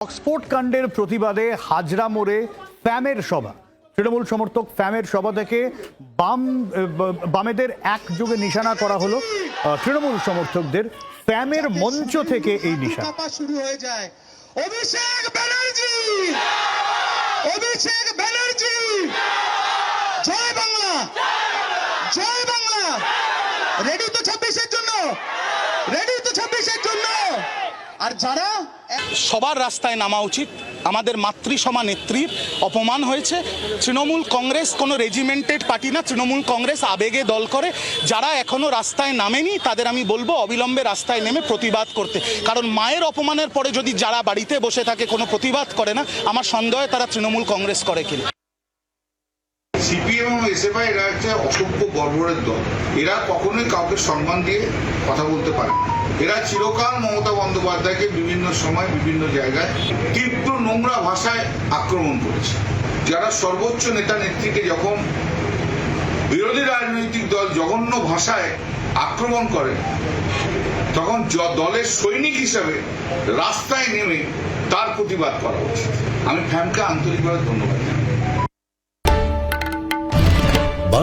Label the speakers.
Speaker 1: Oxford কাণ্ডের প্রতিবাদে হাজরা মোড়ে ফ্যামের সভা। তৃণমূল সমর্থক ফ্যামের সভা থেকে বাম বামেদের একযোগে নিশানা করা হলো। তৃণমূল সমর্থকদের ফ্যামের মঞ্চ থেকে এই নিশানা।
Speaker 2: শুরু হয়ে যায়। অভিষেক ব্যানার্জি! অভিষেক ব্যানার্জি! জয় বাংলা! জয় বাংলা! রেডি তো ছাব্বিশের জন্য। রেডি আর যারা
Speaker 3: সবার রাস্তায় নামা উচিত। আমাদের মাতৃসমা নেত্রীর অপমান হয়েছে। তৃণমূল কংগ্রেস কোনো রেজিমেন্টেড পার্টি না। তৃণমূল কংগ্রেস আবেগে দল করে। যারা এখনও রাস্তায় নামেনি, তাদের আমি বলব অবিলম্বে রাস্তায় নেমে প্রতিবাদ করতে। কারণ মায়ের অপমানের পরে যদি যারা বাড়িতে বসে থাকে, কোনো প্রতিবাদ করে না, আমার সন্দেহে তারা তৃণমূল কংগ্রেস করে কিনা।
Speaker 4: সিপিএম এবং এসএফআই এরা হচ্ছে অসভ্য বর্বরের দল। এরা কখনোই কাউকে সম্মান দিয়ে কথা বলতে পারে এরা চিরকাল মমতা বন্দ্যোপাধ্যায়কে বিভিন্ন সময় বিভিন্ন জায়গায় তীব্র নোংরা ভাষায় আক্রমণ করেছে। যারা সর্বোচ্চ নেতা নেত্রীকে যখন বিরোধী রাজনৈতিক দল জঘন্য ভাষায় আক্রমণ করে, তখন দলের সৈনিক হিসাবে রাস্তায় নেমে তার প্রতিবাদ করা উচিত। আমি ফ্যামকে আন্তরিকভাবে ধন্যবাদ জানাই।